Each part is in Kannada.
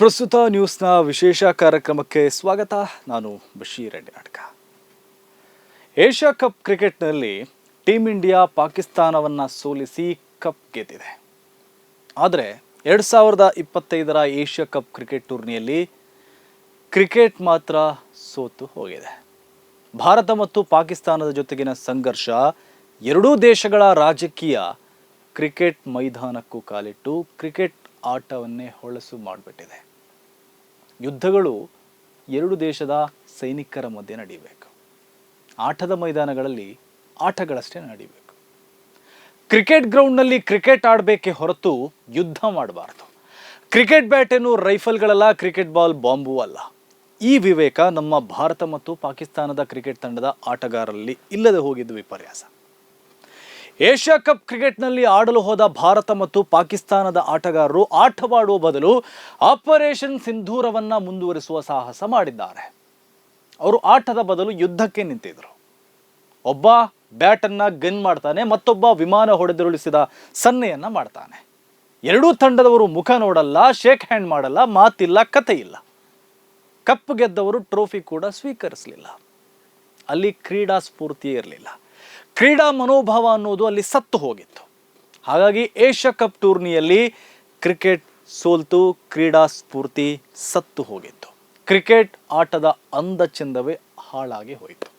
ಪ್ರಸ್ತುತ ನ್ಯೂಸ್ನ ವಿಶೇಷ ಕಾರ್ಯಕ್ರಮಕ್ಕೆ ಸ್ವಾಗತ. ನಾನು ಬಶೀರ್ ಅಡ್ಯಾಡ್ಕ ಏಷ್ಯಾ ಕಪ್ ಕ್ರಿಕೆಟ್ನಲ್ಲಿ ಟೀಮ್ ಇಂಡಿಯಾ ಪಾಕಿಸ್ತಾನವನ್ನು ಸೋಲಿಸಿ ಕಪ್ ಗೆದ್ದಿದೆ. ಆದರೆ ಎರಡು ಸಾವಿರದ ಇಪ್ಪತ್ತೈದರ ಏಷ್ಯಾ ಕಪ್ ಕ್ರಿಕೆಟ್ ಟೂರ್ನಿಯಲ್ಲಿ ಕ್ರಿಕೆಟ್ ಮಾತ್ರ ಸೋತು ಹೋಗಿದೆ. ಭಾರತ ಮತ್ತು ಪಾಕಿಸ್ತಾನದ ಜೊತೆಗಿನ ಸಂಘರ್ಷ ಎರಡೂ ದೇಶಗಳ ರಾಜಕೀಯ ಕ್ರಿಕೆಟ್ ಮೈದಾನಕ್ಕೂ ಕಾಲಿಟ್ಟು ಕ್ರಿಕೆಟ್ ಆಟವನ್ನೇ ಹೊಳಸು ಮಾಡಿಬಿಟ್ಟಿದೆ. ಯುದ್ಧಗಳು ಎರಡು ದೇಶದ ಸೈನಿಕರ ಮಧ್ಯೆ ನಡೀಬೇಕು. ಆಟದ ಮೈದಾನಗಳಲ್ಲಿ ಆಟಗಳಷ್ಟೇ ನಡೀಬೇಕು. ಕ್ರಿಕೆಟ್ ಗ್ರೌಂಡ್ನಲ್ಲಿ ಕ್ರಿಕೆಟ್ ಆಡಬೇಕೆ ಹೊರತು ಯುದ್ಧ ಮಾಡಬಾರ್ದು. ಕ್ರಿಕೆಟ್ ಬ್ಯಾಟ್ ಏನು ರೈಫಲ್ಗಳಲ್ಲ, ಕ್ರಿಕೆಟ್ ಬಾಲ್ ಬಾಂಬು ಅಲ್ಲ. ಈ ವಿವೇಕ ನಮ್ಮ ಭಾರತ ಮತ್ತು ಪಾಕಿಸ್ತಾನದ ಕ್ರಿಕೆಟ್ ತಂಡದ ಆಟಗಾರರಲ್ಲಿ ಇಲ್ಲದೆ ಹೋಗಿದ್ದು ವಿಪರ್ಯಾಸ. ಏಷ್ಯಾ ಕಪ್ ಕ್ರಿಕೆಟ್ನಲ್ಲಿ ಆಡಲು ಹೋದ ಭಾರತ ಮತ್ತು ಪಾಕಿಸ್ತಾನದ ಆಟಗಾರರು ಆಟವಾಡುವ ಬದಲು ಆಪರೇಷನ್ ಸಿಂಧೂರವನ್ನ ಮುಂದುವರಿಸುವ ಸಾಹಸ ಮಾಡಿದ್ದಾರೆ. ಅವರು ಆಟದ ಬದಲು ಯುದ್ಧಕ್ಕೆ ನಿಂತಿದ್ರು. ಒಬ್ಬ ಬ್ಯಾಟನ್ನು ಗನ್ ಮಾಡ್ತಾನೆ, ಮತ್ತೊಬ್ಬ ವಿಮಾನ ಹೊಡೆದುರುಳಿಸಿದ ಸನ್ನೆಯನ್ನ ಮಾಡ್ತಾನೆ. ಎರಡೂ ತಂಡದವರು ಮುಖ ನೋಡಲ್ಲ ಶೇಕ್ ಹ್ಯಾಂಡ್ ಮಾಡಲ್ಲ, ಮಾತಿಲ್ಲ ಕತೆ ಇಲ್ಲ. ಕಪ್ ಗೆದ್ದವರು ಟ್ರೋಫಿ ಕೂಡ ಸ್ವೀಕರಿಸಲಿಲ್ಲ. ಅಲ್ಲಿ ಕ್ರೀಡಾ ಸ್ಫೂರ್ತಿಯೇ ಇರಲಿಲ್ಲ. ಕ್ರೀಡಾ ಮನೋಭಾವ ಅನ್ನೋದು ಅಲ್ಲಿ ಸತ್ತು ಹೋಗಿತ್ತು. ಹಾಗಾಗಿ ಏಷ್ಯಾ ಕಪ್ ಟೂರ್ನಿಯಲ್ಲಿ ಕ್ರಿಕೆಟ್ ಸೋಲ್ತು, ಕ್ರೀಡಾ ಸ್ಫೂರ್ತಿ ಸತ್ತು ಹೋಗಿತ್ತು. ಕ್ರಿಕೆಟ್ ಆಟದ ಅಂದ ಚಂದವೇ ಹಾಳಾಗಿ ಹೋಯಿತು.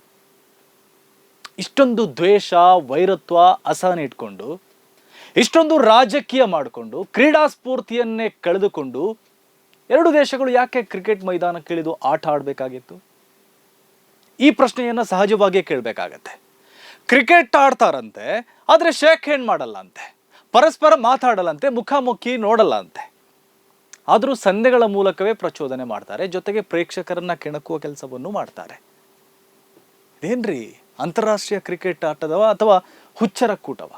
ಇಷ್ಟೊಂದು ದ್ವೇಷ, ವೈರತ್ವ ಅಸಹನೆ ಇಟ್ಕೊಂಡು, ಇಷ್ಟೊಂದು ರಾಜಕೀಯ ಮಾಡಿಕೊಂಡು, ಕ್ರೀಡಾ ಸ್ಫೂರ್ತಿಯನ್ನೇ ಕಳೆದುಕೊಂಡು ಎರಡು ದೇಶಗಳು ಯಾಕೆ ಕ್ರಿಕೆಟ್ ಮೈದಾನಕ್ಕಿಳಿದು ಆಟ ಆಡಬೇಕಾಗಿತ್ತು? ಈ ಪ್ರಶ್ನೆಯನ್ನು ಸಹಜವಾಗಿಯೇ ಕೇಳಬೇಕಾಗತ್ತೆ. ಕ್ರಿಕೆಟ್ ಆಡ್ತಾರಂತೆ, ಆದರೆ ಶೇಕ್ ಹೆಣ್ ಮಾಡಲ್ಲ ಅಂತೆ ಪರಸ್ಪರ ಮಾತಾಡಲ್ಲಂತೆ, ಮುಖಾಮುಖಿ ನೋಡಲ್ಲ ಅಂತೆ ಆದರೂ ಸಂದೆಗಳ ಮೂಲಕವೇ ಪ್ರಚೋದನೆ ಮಾಡ್ತಾರೆ, ಜೊತೆಗೆ ಪ್ರೇಕ್ಷಕರನ್ನ ಕೆಣಕುವ ಕೆಲಸವನ್ನು ಮಾಡ್ತಾರೆ. ಇದೇನ್ರಿ? ಅಂತಾರಾಷ್ಟ್ರೀಯ ಕ್ರಿಕೆಟ್ ಆಟದವ ಅಥವಾ ಹುಚ್ಚರ ಕೂಟವ?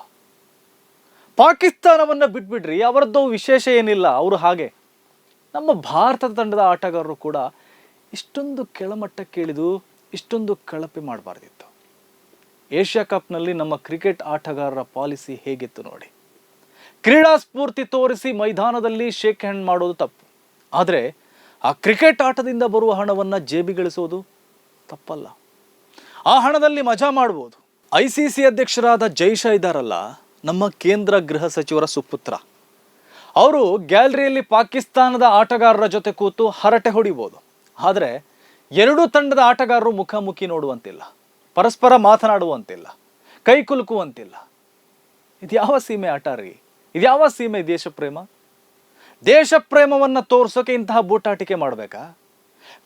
ಪಾಕಿಸ್ತಾನವನ್ನು ಬಿಟ್ಬಿಡ್ರಿ, ಅವರದ್ದು ವಿಶೇಷ ಏನಿಲ್ಲ, ಅವರು ಹಾಗೆ. ನಮ್ಮ ಭಾರತದ ತಂಡದ ಆಟಗಾರರು ಕೂಡ ಇಷ್ಟೊಂದು ಕೆಳಮಟ್ಟಕ್ಕೆ ಇಳಿದು ಇಷ್ಟೊಂದು ಕಳಪೆ ಮಾಡಬಾರ್ದಿತ್ತು. ಏಷ್ಯಾ ಕಪ್ನಲ್ಲಿ ನಮ್ಮ ಕ್ರಿಕೆಟ್ ಆಟಗಾರರ ಪಾಲಿಸಿ ಹೇಗಿತ್ತು ನೋಡಿ. ಕ್ರೀಡಾ ಸ್ಫೂರ್ತಿ ತೋರಿಸಿ ಮೈದಾನದಲ್ಲಿ ಶೇಕ್ ಹ್ಯಾಂಡ್ ಮಾಡೋದು ತಪ್ಪು. ಆದರೆ ಆ ಕ್ರಿಕೆಟ್ ಆಟದಿಂದ ಬರುವ ಹಣವನ್ನು ಜೇಬಿಗಳಿಸೋದು ತಪ್ಪಲ್ಲ. ಆ ಹಣದಲ್ಲಿ ಮಜಾ ಮಾಡ್ಬೋದು. ಐ ಸಿ ಸಿ ಅಧ್ಯಕ್ಷರಾದ ಜೈಶಾ ಇದ್ದಾರಲ್ಲ ನಮ್ಮ ಕೇಂದ್ರ ಗೃಹ ಸಚಿವರ ಸುಪುತ್ರ. ಅವರು ಗ್ಯಾಲರಿಯಲ್ಲಿ ಪಾಕಿಸ್ತಾನದ ಆಟಗಾರರ ಜೊತೆ ಕೂತು ಹರಟೆ ಹೊಡಿಬೋದು. ಆದರೆ ಎರಡೂ ತಂಡದ ಆಟಗಾರರು ಮುಖಾಮುಖಿ ನೋಡುವಂತಿಲ್ಲ. ಪರಸ್ಪರ ಮಾತನಾಡುವಂತಿಲ್ಲ, ಕೈ ಕುಲುಕುವಂತಿಲ್ಲ. ಇದು ಯಾವ ಸೀಮೆ ಆಟ ರೀ? ಇದು ಯಾವ ಸೀಮೆ ದೇಶ ಪ್ರೇಮ ದೇಶ ಪ್ರೇಮವನ್ನು ತೋರಿಸೋಕೆ ಇಂತಹ ಬೂಟಾಟಿಕೆ ಮಾಡಬೇಕಾ?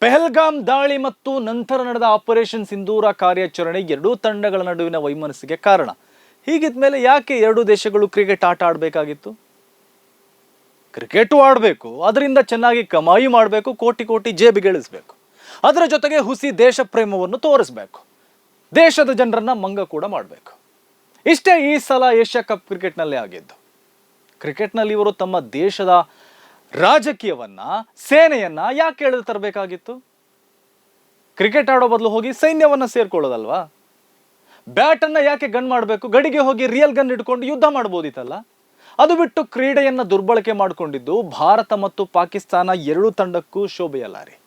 ಪೆಹಲ್ಗಾಮ್ ದಾಳಿ ಮತ್ತು ನಂತರ ನಡೆದ ಆಪರೇಷನ್ ಸಿಂಧೂರ ಕಾರ್ಯಾಚರಣೆ ಎರಡೂ ತಂಡಗಳ ನಡುವಿನ ವೈಮನಸ್ಸಿಗೆ ಕಾರಣ. ಹೀಗಿದ್ಮೇಲೆ ಯಾಕೆ ಎರಡೂ ದೇಶಗಳು ಕ್ರಿಕೆಟ್ ಆಟ ಆಡಬೇಕಾಗಿತ್ತು? ಕ್ರಿಕೆಟು ಆಡಬೇಕು, ಅದರಿಂದ ಚೆನ್ನಾಗಿ ಕಮಾಯಿ ಮಾಡಬೇಕು, ಕೋಟಿ ಕೋಟಿ ಜೇಬಿಗಳಿಸಬೇಕು. ಅದರ ಜೊತೆಗೆ ಹುಸಿ ದೇಶ ಪ್ರೇಮವನ್ನು ತೋರಿಸ್ಬೇಕು. ದೇಶದ ಜನರನ್ನ ಮಂಗ ಕೂಡ ಮಾಡಬೇಕು. ಇಷ್ಟೇ ಈ ಸಲ ಏಷ್ಯಾ ಕಪ್ ಕ್ರಿಕೆಟ್ನಲ್ಲಿ ಆಗಿದ್ದು. ಕ್ರಿಕೆಟ್ನಲ್ಲಿ ಇವರು ತಮ್ಮ ದೇಶದ ರಾಜಕೀಯವನ್ನ, ಸೇನೆಯನ್ನ ಯಾಕೆ ಎಳೆದು ತರಬೇಕಾಗಿತ್ತು? ಕ್ರಿಕೆಟ್ ಆಡೋ ಬದಲು ಹೋಗಿ ಸೈನ್ಯವನ್ನ ಸೇರ್ಕೊಳ್ಳೋದಲ್ವಾ? ಬ್ಯಾಟನ್ನ ಯಾಕೆ ಗನ್ ಮಾಡಬೇಕು? ಗಡಿಗೆ ಹೋಗಿ ರಿಯಲ್ ಗನ್ ಇಟ್ಕೊಂಡು ಯುದ್ಧ ಮಾಡ್ಬೋದಿತ್ತಲ್ಲ? ಅದು ಬಿಟ್ಟು ಕ್ರೀಡೆಯನ್ನ ದುರ್ಬಳಕೆ ಮಾಡಿಕೊಂಡಿದ್ದು ಭಾರತ ಮತ್ತು ಪಾಕಿಸ್ತಾನ ಎರಡೂ ತಂಡಕ್ಕೂ ಶೋಭೆಯಲ್ಲ ರೀ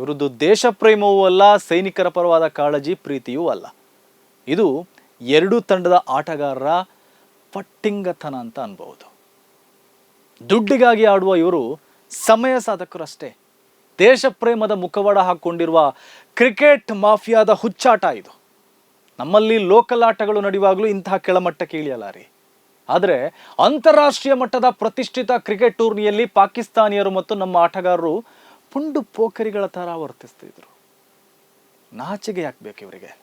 ಇವರದ್ದು ದೇಶ ಪ್ರೇಮವೂ ಅಲ್ಲ, ಸೈನಿಕರ ಪರವಾದ ಕಾಳಜಿ ಪ್ರೀತಿಯೂ ಅಲ್ಲ. ಇದು ಎರಡೂ ತಂಡದ ಆಟಗಾರರ ಪಟ್ಟಿಂಗತನ ಅಂತ ಅನ್ಬಹುದು. ದುಡ್ಡಿಗಾಗಿ ಆಡುವ ಇವರು ಸಮಯ ಸಾಧಕರಷ್ಟೇ. ದೇಶ ಪ್ರೇಮದ ಮುಖವಾಡ ಹಾಕ್ಕೊಂಡಿರುವ ಕ್ರಿಕೆಟ್ ಮಾಫಿಯಾದ ಹುಚ್ಚಾಟ ಇದು. ನಮ್ಮಲ್ಲಿ ಲೋಕಲ್ ಆಟಗಳು ನಡೆಯುವಾಗಲೂ ಇಂತಹ ಕೆಳಮಟ್ಟಕ್ಕೆ ರೀ. ಆದರೆ ಅಂತಾರಾಷ್ಟ್ರೀಯ ಮಟ್ಟದ ಪ್ರತಿಷ್ಠಿತ ಕ್ರಿಕೆಟ್ ಟೂರ್ನಿಯಲ್ಲಿ ಪಾಕಿಸ್ತಾನಿಯರು ಮತ್ತು ನಮ್ಮ ಆಟಗಾರರು ಪುಂಡು ಪೋಖರಿಗಳ ಥರ ವರ್ತಿಸ್ತಿದ್ರು. ನಾಚಿಗೆ ಯಾಕೆ ಇವರಿಗೆ?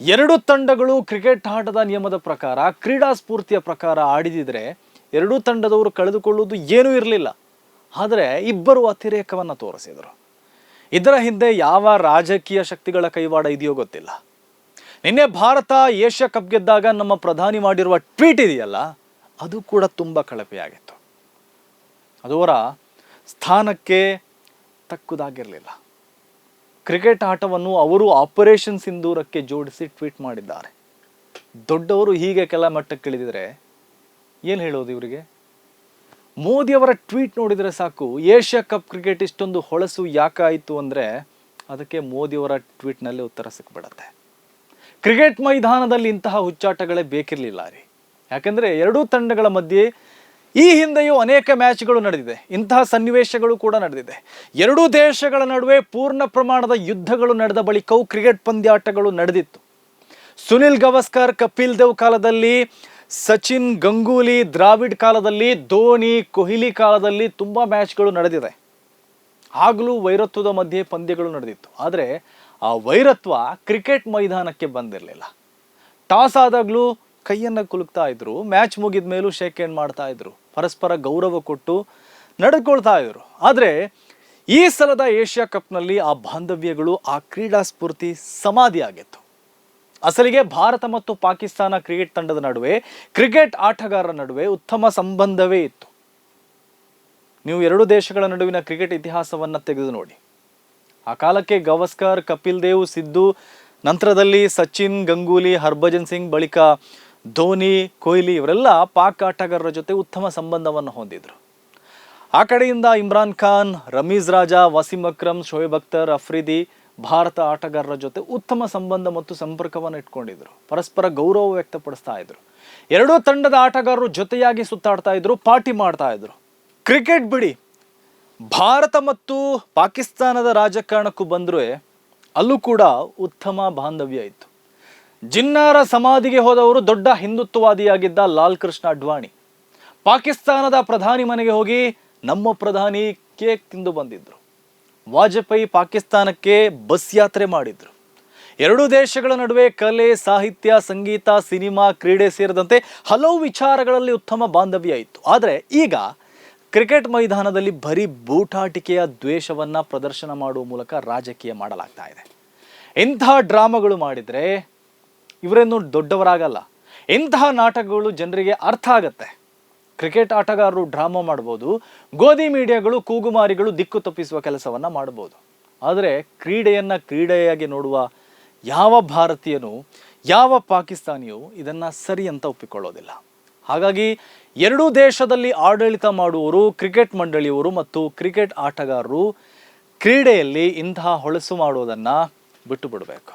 ಎರಡು ತಂಡಗಳು ಕ್ರಿಕೆಟ್ ಆಟದ ನಿಯಮದ ಪ್ರಕಾರ, ಕ್ರೀಡಾ ಸ್ಫೂರ್ತಿಯ ಪ್ರಕಾರ ಆಡಿದಿದ್ರೆ ಎರಡೂ ತಂಡದವರು ಕಳೆದುಕೊಳ್ಳುವುದು ಏನೂ ಇರಲಿಲ್ಲ. ಆದರೆ ಇಬ್ಬರು ಅತಿರೇಕವನ್ನು ತೋರಿಸಿದರು. ಇದರ ಹಿಂದೆ ಯಾವ ರಾಜಕೀಯ ಶಕ್ತಿಗಳ ಕೈವಾಡ ಇದೆಯೋ ಗೊತ್ತಿಲ್ಲ. ನಿನ್ನೆ ಭಾರತ ಏಷ್ಯಾ ಕಪ್ ಗೆದ್ದಾಗ ನಮ್ಮ ಪ್ರಧಾನಿ ಮಾಡಿರುವ ಟ್ವೀಟ್ ಇದೆಯಲ್ಲ, ಅದು ಕೂಡ ತುಂಬ ಕಳಪೆಯಾಗಿತ್ತು. ಅದು ಅವರ ಸ್ಥಾನಕ್ಕೆ ತಕ್ಕುದಾಗಿರಲಿಲ್ಲ. ಕ್ರಿಕೆಟ್ ಆಟವನ್ನು ಅವರು ಆಪರೇಷನ್ ಸಿಂಧೂರಕ್ಕೆ ಜೋಡಿಸಿ ಟ್ವೀಟ್ ಮಾಡಿದ್ದಾರೆ. ದೊಡ್ಡವರು ಹೀಗೆ ಕೆಲ ಮಟ್ಟಕ್ಕೆ ಇಳಿದಿದ್ರೆ ಏನು ಹೇಳೋದು ಇವರಿಗೆ? ಮೋದಿಯವರ ಟ್ವೀಟ್ ನೋಡಿದರೆ ಸಾಕು, ಏಷ್ಯಾ ಕಪ್ ಕ್ರಿಕೆಟ್ ಇಷ್ಟೊಂದು ಹೊಳಸು ಯಾಕಾಯಿತು ಅಂದರೆ ಅದಕ್ಕೆ ಮೋದಿಯವರ ಟ್ವೀಟ್ನಲ್ಲಿ ಉತ್ತರ ಸಿಕ್ಬಿಡತ್ತೆ. ಕ್ರಿಕೆಟ್ ಮೈದಾನದಲ್ಲಿ ಇಂತಹ ಹುಚ್ಚಾಟಗಳೇ ಬೇಕಿರಲಿಲ್ಲ ರೀ. ಯಾಕಂದರೆ ಎರಡೂ ತಂಡಗಳ ಮಧ್ಯೆ ಈ ಹಿಂದೆಯೂ ಅನೇಕ ಮ್ಯಾಚ್ಗಳು ನಡೆದಿದೆ. ಇಂತಹ ಸನ್ನಿವೇಶಗಳು ಕೂಡ ನಡೆದಿದೆ. ಎರಡೂ ದೇಶಗಳ ನಡುವೆ ಪೂರ್ಣ ಪ್ರಮಾಣದ ಯುದ್ಧಗಳು ನಡೆದ ಬಳಿಕವೂ ಕ್ರಿಕೆಟ್ ಪಂದ್ಯಾಟಗಳು ನಡೆದಿತ್ತು. ಸುನಿಲ್ ಗವಸ್ಕರ್, ಕಪಿಲ್ ದೇವ್ ಕಾಲದಲ್ಲಿ, ಸಚಿನ್ ಗಂಗೂಲಿ, ದ್ರಾವಿಡ್ ಕಾಲದಲ್ಲಿ, ಧೋನಿ, ಕೊಹ್ಲಿ ಕಾಲದಲ್ಲಿ ತುಂಬ ಮ್ಯಾಚ್ಗಳು ನಡೆದಿದೆ. ಆಗಲೂ ವೈರತ್ವದ ಮಧ್ಯೆ ಪಂದ್ಯಗಳು ನಡೆದಿತ್ತು. ಆದರೆ ಆ ವೈರತ್ವ ಕ್ರಿಕೆಟ್ ಮೈದಾನಕ್ಕೆ ಬಂದಿರಲಿಲ್ಲ. ಟಾಸ್ ಆದಾಗಲೂ ಕೈಯನ್ನು ಕುಲುಕ್ತಾ ಇದ್ರು. ಮ್ಯಾಚ್ ಮುಗಿದ ಮೇಲೂ ಶೇಕ್ ಹ್ಯಾಂಡ್ ಮಾಡ್ತಾ ಇದ್ರು? ಪರಸ್ಪರ ಗೌರವ ಕೊಟ್ಟು ನಡೆದುಕೊಳ್ತಾ ಇದ್ರು. ಆದರೆ ಈ ಸಲದ ಏಷ್ಯಾ ಕಪ್ನಲ್ಲಿ ಆ ಬಾಂಧವ್ಯಗಳು, ಆ ಕ್ರೀಡಾ ಸ್ಫೂರ್ತಿ ಸಮಾಧಿ ಆಗಿತ್ತು ಅಸಲಿಗೆ ಭಾರತ ಮತ್ತು ಪಾಕಿಸ್ತಾನ ಕ್ರಿಕೆಟ್ ತಂಡದ ನಡುವೆ, ಕ್ರಿಕೆಟ್ ಆಟಗಾರರ ನಡುವೆ ಉತ್ತಮ ಸಂಬಂಧವೇ ಇತ್ತು. ನೀವು ಎರಡು ದೇಶಗಳ ನಡುವಿನ ಕ್ರಿಕೆಟ್ ಇತಿಹಾಸವನ್ನು ತೆಗೆದು ನೋಡಿ. ಆ ಕಾಲಕ್ಕೆ ಗವಸ್ಕರ್, ಕಪಿಲ್ ದೇವ್, ಸಿದ್ದು, ನಂತರದಲ್ಲಿ ಸಚಿನ್, ಗಂಗೂಲಿ, ಹರ್ಭಜನ್ ಸಿಂಗ್ ಬಳಿಕ ಧೋನಿ, ಕೊಹ್ಲಿ ಇವರೆಲ್ಲ ಪಾಕ್ ಆಟಗಾರರ ಜೊತೆ ಉತ್ತಮ ಸಂಬಂಧವನ್ನು ಹೊಂದಿದ್ರು. ಆ ಕಡೆಯಿಂದ ಇಮ್ರಾನ್ ಖಾನ್, ರಮೀಜ್ ರಾಜಾ, ವಸೀಂ ಅಕ್ರಮ್, ಶೋಯಬ್ ಅಖ್ತರ್, ಅಫ್ರಿದಿ ಭಾರತ ಆಟಗಾರರ ಜೊತೆ ಉತ್ತಮ ಸಂಬಂಧ ಮತ್ತು ಸಂಪರ್ಕವನ್ನು ಇಟ್ಕೊಂಡಿದ್ರು. ಪರಸ್ಪರ ಗೌರವ ವ್ಯಕ್ತಪಡಿಸ್ತಾ ಇದ್ರು. ಎರಡೂ ತಂಡದ ಆಟಗಾರರು ಜೊತೆಯಾಗಿ ಸುತ್ತಾಡ್ತಾ ಇದ್ರು, ಪಾರ್ಟಿ ಮಾಡ್ತಾ ಇದ್ರು. ಕ್ರಿಕೆಟ್ ಬಿಡಿ. ಭಾರತ ಮತ್ತು ಪಾಕಿಸ್ತಾನದ ರಾಜಕಾರಣಕ್ಕೂ ಬಂದರೆ ಅಲ್ಲೂ ಕೂಡ ಉತ್ತಮ ಬಾಂಧವ್ಯ ಇತ್ತು. ಜಿನ್ನಾರ ಸಮಾಧಿಗೆ ಹೋದವರು ದೊಡ್ಡ ಹಿಂದುತ್ವವಾದಿಯಾಗಿದ್ದ ಲಾಲ್ ಕೃಷ್ಣ ಅಡ್ವಾಣಿ. ಪಾಕಿಸ್ತಾನದ ಪ್ರಧಾನಿ ಮನೆಗೆ ಹೋಗಿ ನಮ್ಮ ಪ್ರಧಾನಿ ಕೇಕ್ ತಿಂದು ಬಂದಿದ್ರು. ವಾಜಪೇಯಿ ಪಾಕಿಸ್ತಾನಕ್ಕೆ ಬಸ್ ಯಾತ್ರೆ ಮಾಡಿದ್ರು. ಎರಡೂ ದೇಶಗಳ ನಡುವೆ ಕಲೆ, ಸಾಹಿತ್ಯ, ಸಂಗೀತ, ಸಿನಿಮಾ, ಕ್ರೀಡೆ ಸೇರಿದಂತೆ ಹಲವು ವಿಚಾರಗಳಲ್ಲಿ ಉತ್ತಮ ಬಾಂಧವ್ಯ ಇತ್ತು. ಆದರೆ ಈಗ ಕ್ರಿಕೆಟ್ ಮೈದಾನದಲ್ಲಿ ಬರೀ ಬೂಟಾಟಿಕೆಯ ದ್ವೇಷವನ್ನು ಪ್ರದರ್ಶನ ಮಾಡುವ ಮೂಲಕ ರಾಜಕೀಯ ಮಾಡಲಾಗ್ತಾ ಇದೆ. ಇಂಥ ಡ್ರಾಮಾಗಳು ಮಾಡಿದರೆ ಇವರೇನು ದೊಡ್ಡವರಾಗಲ್ಲ. ಇಂತಹ ನಾಟಕಗಳು ಜನರಿಗೆ ಅರ್ಥ ಆಗತ್ತೆ. ಕ್ರಿಕೆಟ್ ಆಟಗಾರರು ಡ್ರಾಮಾ ಮಾಡ್ಬೋದು, ಗೋಧಿ ಮೀಡಿಯಾಗಳು ಕೂಗುಮಾರಿಗಳು ದಿಕ್ಕು ತಪ್ಪಿಸುವ ಕೆಲಸವನ್ನು ಮಾಡ್ಬೋದು. ಆದರೆ ಕ್ರೀಡೆಯನ್ನ ಕ್ರೀಡೆಯಾಗಿ ನೋಡುವ ಯಾವ ಭಾರತೀಯನು, ಯಾವ ಪಾಕಿಸ್ತಾನಿಯು ಇದನ್ನು ಸರಿ ಅಂತ ಒಪ್ಪಿಕೊಳ್ಳೋದಿಲ್ಲ. ಹಾಗಾಗಿ ಎರಡೂ ದೇಶದಲ್ಲಿ ಆಡಳಿತ ಮಾಡುವವರು, ಕ್ರಿಕೆಟ್ ಮಂಡಳಿಯವರು ಮತ್ತು ಕ್ರಿಕೆಟ್ ಆಟಗಾರರು ಕ್ರೀಡೆಯಲ್ಲಿ ಇಂತಹ ಹೊಳಸು ಮಾಡುವುದನ್ನು ಬಿಟ್ಟು ಬಿಡಬೇಕು.